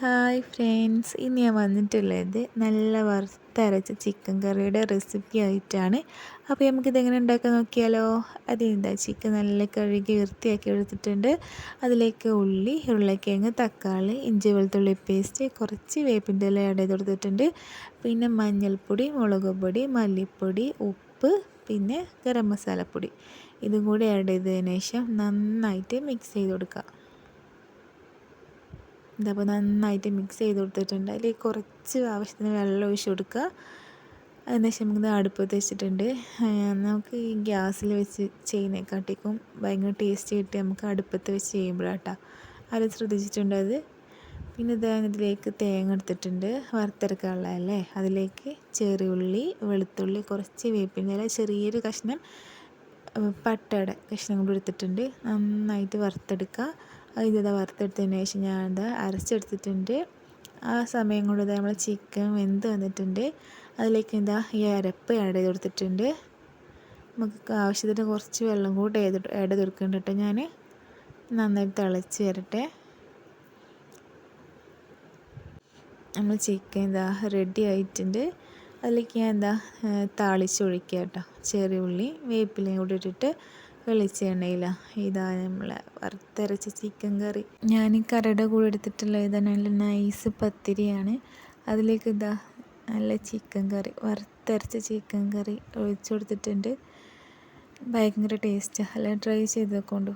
Hi friends ഇന്ന് ഞാൻ വന്നിട്ടുള്ളത് നല്ല വറുത്തരച്ച ചിക്കൻ കറിയുടെ റെസിപ്പി ആയിട്ടാണ്. അപ്പോൾ നമുക്കിതെങ്ങനെ ഉണ്ടാക്കാൻ നോക്കിയാലോ? അതെന്താ ചിക്കൻ നല്ല കഴുകി വൃത്തിയാക്കി എടുത്തിട്ടുണ്ട്. അതിലേക്ക് ഉള്ളി ഉരുളക്കിഴങ്ങ് തക്കാളി ഇഞ്ചി വെളുത്തുള്ളി പേസ്റ്റ് കുറച്ച് വേപ്പിന്റെ ഇല ആഡ് ചെയ്ത് കൊടുത്തിട്ടുണ്ട്. പിന്നെ മഞ്ഞൾപ്പൊടി മുളക് പൊടി മല്ലിപ്പൊടി ഉപ്പ് പിന്നെ ഗരം മസാലപ്പൊടി. ഇതും കൂടി ആഡ് ചെയ്തതിന് ശേഷം നന്നായിട്ട് മിക്സ് ചെയ്ത് കൊടുക്കുക. ഇതപ്പോൾ നന്നായിട്ട് മിക്സ് ചെയ്ത് കൊടുത്തിട്ടുണ്ട്. അതിൽ കുറച്ച് ആവശ്യത്തിന് വെള്ളം ഒഴിച്ച് കൊടുക്കുക. അതിനുശേഷം നമുക്ക് അടുപ്പത്ത് വെച്ചിട്ടുണ്ട്. നമുക്ക് ഈ ഗ്യാസിൽ വെച്ച് ചെയ്യുന്നതിനെക്കാട്ടിക്കും ഭയങ്കര ടേസ്റ്റ് കിട്ടി നമുക്ക് അടുപ്പത്ത് വെച്ച് ചെയ്യുമ്പോഴാട്ടോ. അത് ശ്രദ്ധിച്ചിട്ടുണ്ട് അത്. പിന്നെ ഇത് ഇതിലേക്ക് തേങ്ങ എടുത്തിട്ടുണ്ട്. വറുത്തെടുക്കാനുള്ളതല്ലേ? അതിലേക്ക് ചെറിയുള്ളി വെളുത്തുള്ളി കുറച്ച് വേപ്പിന്റെ ഇല ചെറിയൊരു കഷ്ണം പട്ടയുടെ കഷ്ണം കൂടി എടുത്തിട്ടുണ്ട്. നന്നായിട്ട് വറുത്തെടുക്കുക. ഇതാ വറുത്തെടുത്തതിന് ശേഷം ഞാൻ എന്താ അരച്ചെടുത്തിട്ടുണ്ട്. ആ സമയം കൊണ്ട് നമ്മൾ ചിക്കൻ വെന്ത് വന്നിട്ടുണ്ട്. അതിലേക്ക് എന്താ ഈ അരപ്പ് ആഡ് ചെയ്ത് കൊടുത്തിട്ടുണ്ട്. നമുക്ക് ആവശ്യത്തിന് കുറച്ച് വെള്ളം കൂടി ആഡ് ആഡ് ചെയ്ത് കൊടുക്കുന്നുണ്ട് ഞാൻ നന്നായിട്ട് തിളച്ച് വരട്ടെ. നമ്മൾ ചിക്കൻ എന്താ റെഡി ആയിട്ടുണ്ട്. അതിലേക്ക് ഞാൻ എന്താ താളിച്ചൊഴിക്കുക കേട്ടോ. ചെറിയ ഉള്ളി വേപ്പിലയും കൂടി ഇട്ടിട്ട് വെളിച്ചെണ്ണയിലാണ് ഇതാ നമ്മളെ വറുത്തരച്ച ചിക്കൻ കറി ഞാൻ കറിയുടെ കൂടെ എടുത്തിട്ടുള്ള ഇതാണ് നല്ല നൈസ് പത്തിരിയാണ്. അതിലേക്ക് ഇതാ നല്ല ചിക്കൻ കറി വറുത്തരച്ച ചിക്കൻ കറി ഒഴിച്ചു കൊടുത്തിട്ടുണ്ട്. ഭയങ്കര ടേസ്റ്റാണ് അല്ല ട്രൈ ചെയ്ത് നോക്കൊണ്ടു